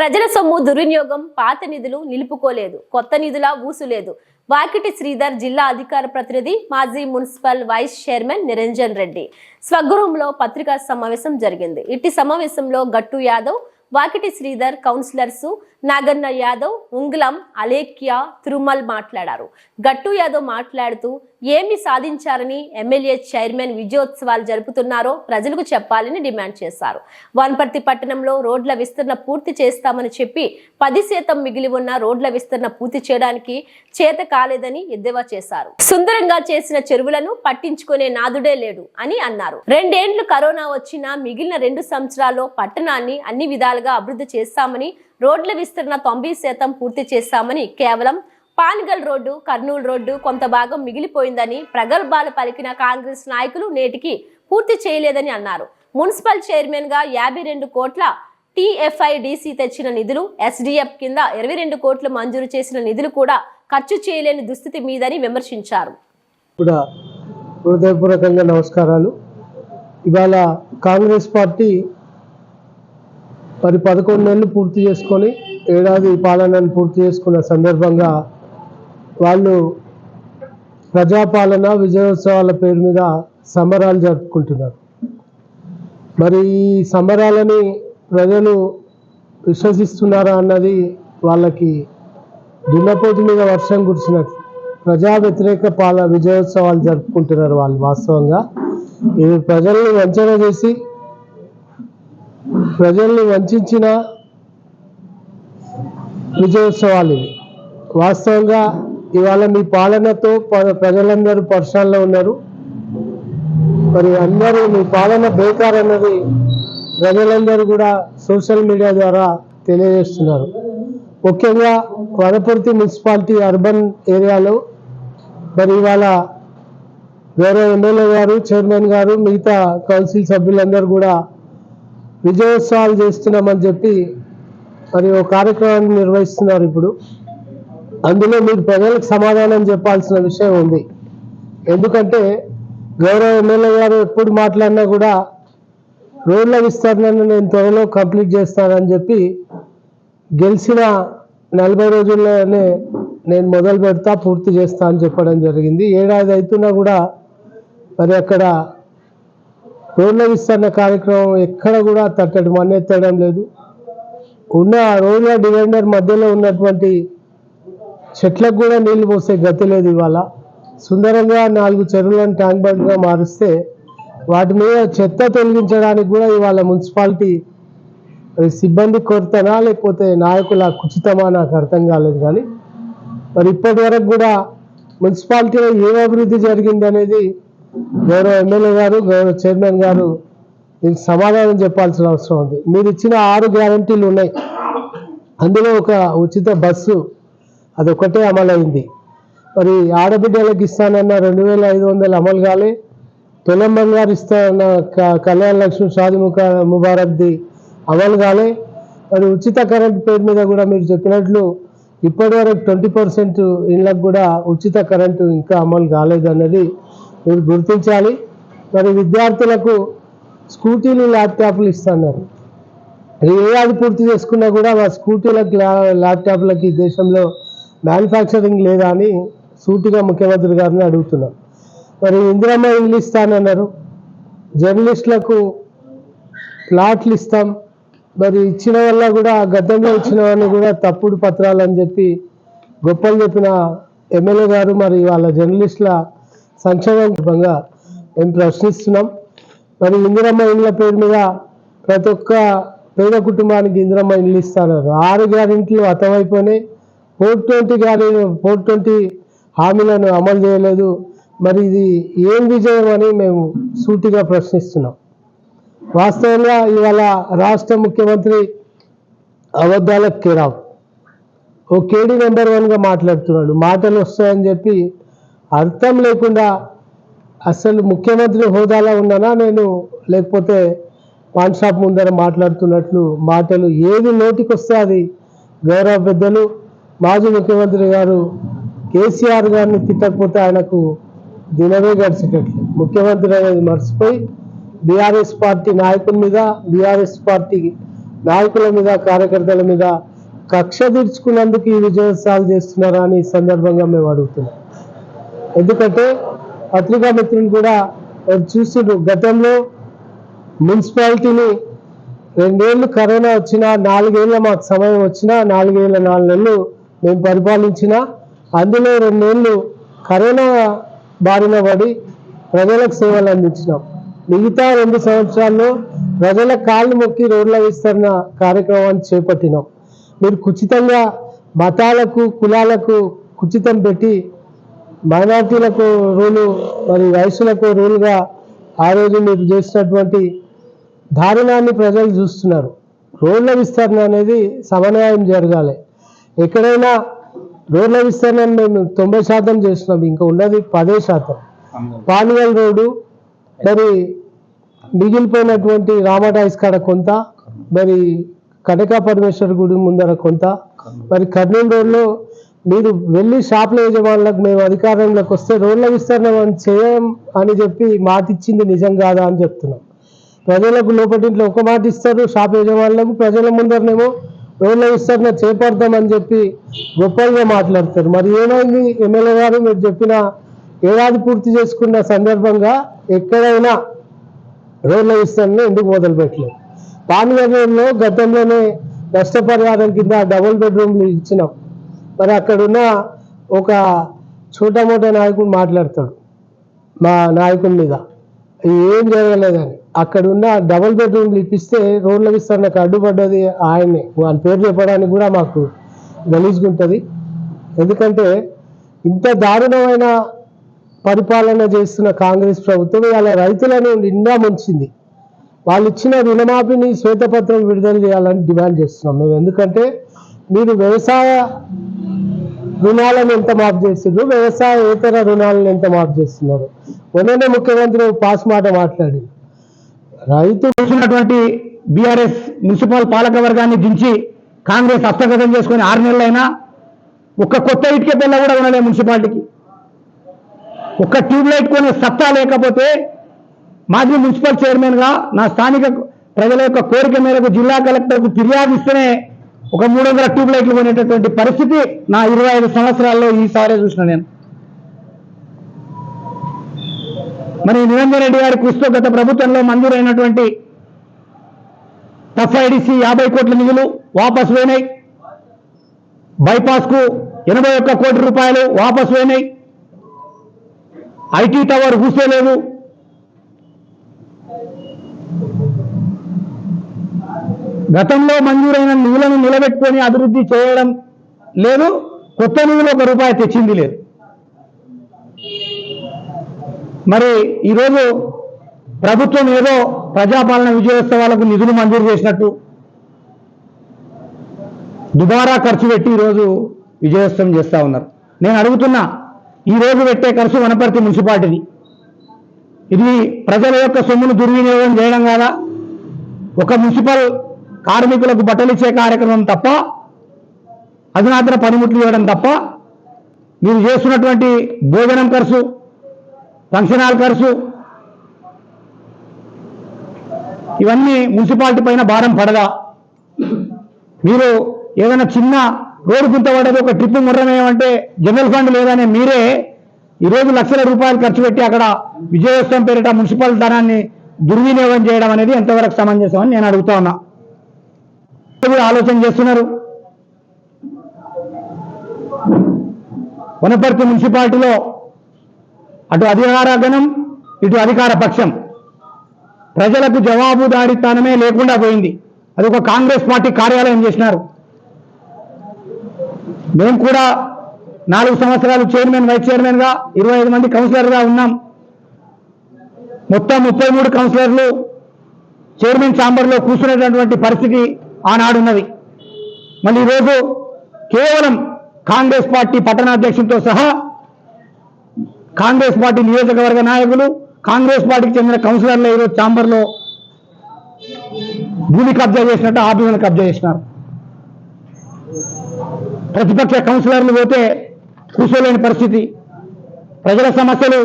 ప్రజల సొమ్ము దుర్వినియోగం పాత నిధులు నిలుపుకోలేదు కొత్త నిధుల ఊసులేదు. వాకిటి శ్రీధర్ జిల్లా అధికార ప్రతినిధి మాజీ municipal vice chairman Niranjan Reddy. స్వగృహంలో పత్రికా సమావేశం జరిగింది. ఇట్టి సమావేశంలో గట్టు యాదవ్ వాకిటి శ్రీధర్ కౌన్సిలర్స్ నాగన్న యాదవ్ ఉంగ్లం అలేఖ్య తిరుమల్ మాట్లాడారు. గట్టు యాదవ్ మాట్లాడుతూ ఏమి సాధించారని ఎమ్మెల్యే చైర్మన్ విజయోత్సవాలు జరుపుతున్నారో ప్రజలకు చెప్పాలని డిమాండ్ చేశారు. వన్పర్తి పట్టణంలో రోడ్ల విస్తరణ పూర్తి చేస్తామని చెప్పి పది శాతం మిగిలి ఉన్న రోడ్ల విస్తరణ పూర్తి చేయడానికి చేత కాలేదని ఎద్దేవా చేశారు. సుందరంగా చేసిన చెరువులను పట్టించుకునే నాదుడే లేడు అని అన్నారు. రెండేండ్లు కరోనా వచ్చినా మిగిలిన రెండు సంవత్సరాల్లో పట్టణాన్ని అన్ని విధాలుగా అభివృద్ధి చేస్తామని రోడ్ల విస్తరణ తొంభై శాతం పూర్తి చేస్తామని కేవలం పాన్గల్ రోడ్డు కర్నూలు రోడ్డు కొంత భాగం మిగిలిపోయిందని ప్రగల్భాలు పలికిన కాంగ్రెస్ నాయకులు నేటికి పూర్తి చేయలేదని అన్నారు. మున్సిపల్ చైర్మన్గా యాభై రెండు కోట్ల టీఎఫ్ఐడిసి తెచ్చిన నిధులు ఎస్డిఎఫ్ కింద ఇరవై రెండు కోట్లు మంజూరు చేసిన నిధులు కూడా ఖర్చు చేయలేని దుస్థితి మీదని విమర్శించారు. కూడా హృదయపూర్వకంగా నమస్కారాలు. ఇవాళ కాంగ్రెస్ పార్టీ మరి పదకొండు నెలలు పూర్తి చేసుకొని ఏడాది పాలనను పూర్తి చేసుకున్న సందర్భంగా వాళ్ళు ప్రజాపాలన విజయోత్సవాల పేరు మీద సంబరాలు జరుపుకుంటున్నారు. మరి ఈ సంబరాలని ప్రజలు విశ్వసిస్తున్నారా అన్నది వాళ్ళకి దున్నపోతు మీద వర్షం కురిసినట్టు ప్రజా వ్యతిరేక పాల విజయోత్సవాలు జరుపుకుంటున్నారు వాళ్ళు వాస్తవంగా. ఇది ప్రజల్ని వంచన చేసి ప్రజల్ని వంచిన విజయోత్సవాలు ఇవి. వాస్తవంగా ఇవాళ మీ పాలనతో ప్రజలందరూ పర్షాల్లో ఉన్నారు. మరి అందరూ మీ పాలన బేకార్ అన్నది ప్రజలందరూ కూడా సోషల్ మీడియా ద్వారా తెలియజేస్తున్నారు. ముఖ్యంగా వనపర్తి మున్సిపాలిటీ అర్బన్ ఏరియాలో మరి ఇవాళ వేరే ఎమ్మెల్యే గారు చైర్మన్ గారు మిగతా కౌన్సిల్ సభ్యులందరూ కూడా విజయోత్సవాలు చేస్తున్నామని చెప్పి మరి ఒక కార్యక్రమాన్ని నిర్వహిస్తున్నారు ఇప్పుడు. అందులో మీరు ప్రజలకు సమాధానం చెప్పాల్సిన విషయం ఉంది. ఎందుకంటే గౌరవ ఎమ్మెల్యే గారు ఎప్పుడు మాట్లాడినా కూడా రోడ్ల విస్తరణను నేను త్వరలో కంప్లీట్ చేస్తానని చెప్పి గెలిచిన నలభై రోజుల్లోనే నేను మొదలు పెడతా పూర్తి చేస్తా అని చెప్పడం జరిగింది. ఏడాది అవుతున్నా కూడా మరి అక్కడ రోడ్ల విస్తరణ కార్యక్రమం ఎక్కడ కూడా తట్టడి మన్నెత్తడం లేదు. ఉన్న రోడ్ల డివైడర్ మధ్యలో ఉన్నటువంటి చెట్లకు కూడా నీళ్ళు పోసే గతి లేదు ఇవాళ. సుందరంగా నాలుగు చెరువులను ట్యాంక్ బండ్గా మారుస్తే వాటి మీద చెత్త తొలగించడానికి కూడా ఇవాళ మున్సిపాలిటీ మరి సిబ్బంది కొరతనా లేకపోతే నాయకుల కుచితమా నాకు అర్థం కాలేదు కానీ మరి ఇప్పటి వరకు కూడా మున్సిపాలిటీలో ఏ అభివృద్ధి జరిగిందనేది గౌరవ ఎమ్మెల్యే గారు గౌరవ చైర్మన్ గారు దీనికి సమాధానం చెప్పాల్సిన అవసరం ఉంది. మీరు ఇచ్చిన ఆరు గ్యారంటీలు ఉన్నాయి. అందులో ఒక ఉచిత బస్సు అదొకటే అమలైంది. మరి ఆడబిడ్డలకు ఇస్తానన్న రెండు వేల ఐదు వందలు అమలు కాలే. తులం గారు ఇస్తానన్న క- కళ్యాణ లక్ష్మి షాది ముఖ ముబారక్ది అమలు కాలే. మరి ఉచిత కరెంట్ పేరు మీద కూడా మీరు చెప్పినట్లు ఇప్పటివరకు ట్వంటీ పర్సెంట్ ఇళ్ళకు కూడా ఉచిత కరెంటు ఇంకా అమలు కాలేదన్నది మీరు గుర్తించాలి. మరి విద్యార్థులకు స్కూటీలు ల్యాప్టాప్లు ఇస్తున్నారు. అది ఏ ఏడాది పూర్తి చేసుకున్నా కూడా మా స్కూటీలకు ల్యాప్టాప్లకి దేశంలో మ్యానుఫ్యాక్చరింగ్ లేదా అని సూటిగా ముఖ్యమంత్రి గారిని అడుగుతున్నాం. మరి ఇందిరమ్మ ఇల్లు ఇస్తానన్నారు జర్నలిస్టులకు ప్లాట్లు ఇస్తాం. మరి ఇచ్చిన వల్ల కూడా గతంలో ఇచ్చిన వాళ్ళు కూడా తప్పుడు పత్రాలు అని చెప్పి గొప్పలు చెప్పిన ఎమ్మెల్యే గారు మరి వాళ్ళ జర్నలిస్టుల సంక్షేమం రూపంగా మేము ప్రశ్నిస్తున్నాం. మరి ఇందిరమ్మ ఇండ్ల పేరు మీద ప్రతి ఒక్క పేద కుటుంబానికి ఇందిరమ్మ ఇండ్లు ఇస్తాన్నారు ఆరు గ్యారెంటీలు అర్థమైపోయినాయి. Four twenty guarantee four twenty హామీలను అమలు చేయలేదు. మరి ఇది ఏం విజయం అని మేము సూటిగా ప్రశ్నిస్తున్నాం. వాస్తవంగా ఇవాళ రాష్ట్ర ముఖ్యమంత్రి అబద్ధాలకు కేరావు. ఓ కేడీ నెంబర్ వన్గా మాట్లాడుతున్నాడు. మాటలు వస్తాయని చెప్పి అర్థం లేకుండా అసలు ముఖ్యమంత్రి హోదాలో ఉన్నానా నేను లేకపోతే పాన్ షాప్ ముందర మాట్లాడుతున్నట్లు మాటలు ఏది నోటికి వస్తే అది గౌరవ పెద్దలు మాజీ ముఖ్యమంత్రి గారు కేసీఆర్ గారిని తిట్టకపోతే ఆయనకు దినమే గడిచేటట్లు. ముఖ్యమంత్రి అనేది మర్చిపోయి బీఆర్ఎస్ పార్టీ నాయకుల మీద బీఆర్ఎస్ పార్టీ నాయకుల మీద కార్యకర్తల మీద కక్ష తీర్చుకున్నందుకు ఈ విజయోత్సవాలు చేస్తున్నారా అని సందర్భంగా మేము అడుగుతున్నాం. ఎందుకంటే పత్రికా మిత్రుని కూడా వారు చూస్తుండ్రు. గతంలో మున్సిపాలిటీని రెండేళ్ళు కరోనా వచ్చినా నాలుగేళ్ళ మాకు సమయం వచ్చినా నాలుగేళ్ళ నాలుగు నెలలు మేము పరిపాలించిన అందులో రెండేళ్ళు కరోనా బారిన పడి ప్రజలకు సేవలు అందించినాం. మిగతా రెండు సంవత్సరాల్లో ప్రజల కాళ్ళు మొక్కి రోడ్ల విస్తరణ కార్యక్రమాన్ని చేపట్టినాం. మీరు కుచితంగా మతాలకు కులాలకు కుచితం పెట్టి మైనార్టీలకు రూలు మరి వయసులకు రూలుగా ఆ రోజు మీరు చేసినటువంటి దారుణాన్ని ప్రజలు చూస్తున్నారు. రోడ్ల విస్తరణ అనేది సమన్వయం జరగాలి. ఎక్కడైనా రోడ్ల విస్తరణ మేము తొంభై శాతం చేస్తున్నాం ఇంకా ఉన్నది పదే శాతం. పానియల్ రోడ్డు మరి మిగిలిపోయినటువంటి రామటాయిస్ కాడ కొంత మరి కనకా పరమేశ్వర గుడి ముందర కొంత మరి కర్నూలు రోడ్లో మీరు వెళ్ళి షాపుల యజమానులకు మేము అధికారంలోకి వస్తే రోడ్ల విస్తరణ చేయం అని చెప్పి మాట ఇచ్చింది నిజం కాదా అని చెప్తున్నాం. ప్రజలకు లోపటింట్లో ఒక మాట ఇస్తారు షాప్ యజమానులకు ప్రజల ముందరనేమో రోడ్ల విస్తరణ చేపడతామని చెప్పి గొప్పగా మాట్లాడతారు. మరి ఏమైంది? ఎమ్మెల్యే గారు మీరు చెప్పిన ఏడాది పూర్తి చేసుకున్న సందర్భంగా ఎక్కడైనా రోడ్ల విస్తరణ ఎందుకు మొదలుపెట్టలేదు? పానగర్లో గతంలోనే నష్టపరిహారం కింద డబుల్ బెడ్రూమ్లు ఇచ్చినాం. మరి అక్కడున్న ఒక చోటా నాయకుడు మాట్లాడతాడు. మా నాయకుడి మీద. ఏం జరగలేదని. అక్కడున్న డబుల్ బెడ్రూమ్లు ఇప్పిస్తే రోడ్ల విస్తరణకు అడ్డుపడ్డది ఆయనే వాళ్ళ పేరు చెప్పడానికి కూడా మాకు గలీజుకుంటుంది ఎందుకంటే ఇంత దారుణమైన పరిపాలన చేస్తున్న కాంగ్రెస్ ప్రభుత్వం ఇవాళ రైతులను నిండా ముంచింది. వాళ్ళు ఇచ్చిన రుణమాఫీని శ్వేతపత్రం విడుదల చేయాలని డిమాండ్ చేస్తున్నాం. మేము ఎందుకంటే మీరు వ్యవసాయ రుణాలను ఎంత మాఫ్ చేస్తున్నారు వ్యవసాయేతర రుణాలను ఎంత మాఫ్ చేస్తున్నారు? మొన్ననే ముఖ్యమంత్రి పాస్ మాట మాట్లాడి రైతు చూసినటువంటి బీఆర్ఎస్ మున్సిపల్ పాలక వర్గాన్ని దించి కాంగ్రెస్ హస్తగతం చేసుకుని ఆరు నెలలైనా ఒక్క కొత్త ఇటుక పిల్ల కూడా ఉండలే మున్సిపాలిటీకి. ఒక్క ట్యూబ్ లైట్ కొనే సత్తా లేకపోతే మాజీ మున్సిపల్ చైర్మన్గా నా స్థానిక ప్రజల యొక్క కోరిక మేరకు జిల్లా కలెక్టర్కు ఫిర్యాదు ఇస్తేనే ఒక మూడు వందల ట్యూబ్ లైట్లు కొనేటటువంటి పరిస్థితి నా ఇరవై ఐదు సంవత్సరాల్లో ఈసారి చూసిన నేను. మరి నిరంజన్ రెడ్డి గారి కృషితో గత ప్రభుత్వంలో మంజూరైనటువంటి ఎఫ్ఐడిసి యాభై కోట్ల నిధులు వాపసు పోయినాయి. బైపాస్కు ఎనభై ఒక్క కోటి రూపాయలు వాపసు పోయినాయి. ఐటీ టవర్ కూసేలేదు గతంలో మంజూరైన నిధులను నిలబెట్టుకొని అభివృద్ధి చేయడం లేదు కొత్త నిధులు ఒక రూపాయి తెచ్చింది లేదు. మరి ఈరోజు ప్రభుత్వం ఏదో ప్రజాపాలన విజయోత్సవాలకు నిధులు మంజూరు చేసినట్టు దుబారా ఖర్చు పెట్టి ఈరోజు విజయోత్సవం చేస్తా ఉన్నారు. నేను అడుగుతున్నా ఈ రోజు పెట్టే ఖర్చు వనపర్తి మున్సిపాలిటీది. ఇది ప్రజల యొక్క సొమ్మును దుర్వినియోగం చేయడం కాదా? ఒక మున్సిపల్ కార్మికులకు బట్టలు ఇచ్చే కార్యక్రమం తప్ప అధునాతన పనిముట్లు ఇవ్వడం తప్ప మీరు చేస్తున్నటువంటి భోజనం ఖర్చు ఫంక్షన్ హాల్ ఖర్చు ఇవన్నీ మున్సిపాలిటీ పైన భారం పడదా? మీరు ఏదైనా చిన్న రోడ్డు గుంతపడేది ఒక ట్రిప్ ముర్రమేమంటే జనరల్ ఫండ్ లేదనే మీరే ఈరోజు లక్షల రూపాయలు ఖర్చు పెట్టి అక్కడ విజయోత్సవం పేరిట మున్సిపల్ ధనాన్ని దుర్వినియోగం చేయడం అనేది ఎంతవరకు సమంజసం అని నేను అడుగుతా ఉన్నా. ఆలోచన చేస్తున్నారు? వనపర్తి మున్సిపాలిటీలో అటు అధికార గణం ఇటు అధికార పక్షం. ప్రజలకు జవాబుదారీతనమే లేకుండా పోయింది. అది ఒక కాంగ్రెస్ పార్టీ కార్యాలయం చేసినారు. మేము కూడా నాలుగు సంవత్సరాలు చైర్మన్ వైస్ చైర్మన్గా ఇరవై ఐదు మంది కౌన్సిలర్గా ఉన్నాం. మొత్తం ముప్పై మూడు కౌన్సిలర్లు చైర్మన్ ఛాంబర్లో కూర్చునేటటువంటి పరిస్థితి ఆనాడున్నది. మళ్ళీ ఈరోజు కేవలం కాంగ్రెస్ పార్టీ పట్టణాధ్యక్షులతో సహా కాంగ్రెస్ పార్టీ నియోజకవర్గ నాయకులు కాంగ్రెస్ పార్టీకి చెందిన కౌన్సిలర్లు ఈరోజు ఛాంబర్లో భూమి కబ్జా చేసినట్టు ఆఫీసులు కబ్జా చేసినారు. ప్రతిపక్ష కౌన్సిలర్లు పోతే కూర్చోలేని పరిస్థితి. ప్రజల సమస్యలు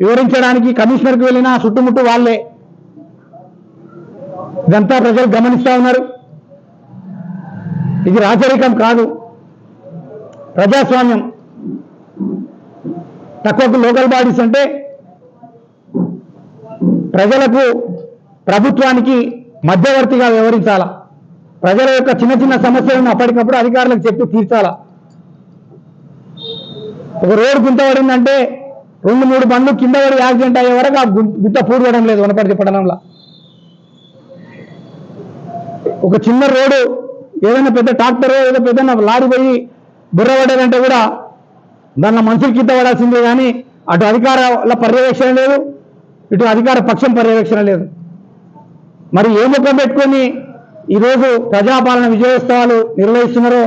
వివరించడానికి కమిషనర్కి వెళ్ళినా చుట్టుముట్టు వాళ్ళే. ఇదంతా ప్రజలు గమనిస్తూ ఉన్నారు. ఇది రాచరికం కాదు. ప్రజాస్వామ్యం. తక్కువకు లోకల్ బాడీస్ అంటే ప్రజలకు ప్రభుత్వానికి మధ్యవర్తిగా వ్యవహరించాలా? ప్రజల యొక్క చిన్న చిన్న సమస్యలను అప్పటికప్పుడు అధికారులకు చెప్పి తీర్చాలా? ఒక రోడ్డు గుంత పడిందంటే రెండు మూడు బండ్లు కింద పడి యాక్సిడెంట్ అయ్యే వరకు ఆ గుట్ట పూడవడం లేదు వనపర్తి పట్టణంలో. ఒక చిన్న రోడ్డు ఏదైనా పెద్ద ట్రాక్టర్ ఏదో పెద్ద లారీ పోయి బుర్ర పడ్డదంటే కూడా దానిలో మనుషులు కింద పడాల్సిందే కానీ అటు అధికారాల పర్యవేక్షణ లేదు ఇటు అధికార పక్షం పర్యవేక్షణ లేదు. మరి ఏ ముఖం పెట్టుకొని ఈరోజు ప్రజాపాలన విజయోత్సవాలు నిర్వహిస్తున్నారో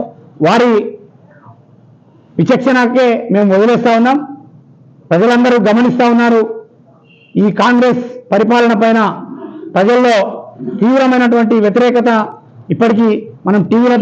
వారి విచక్షణకే మేము వదిలేస్తా ఉన్నాం. ప్రజలందరూ గమనిస్తా ఉన్నారు. ఈ కాంగ్రెస్ పరిపాలన పైన ప్రజల్లో తీవ్రమైనటువంటి వ్యతిరేకత ఇప్పటికీ మనం టీవీల ద్వారా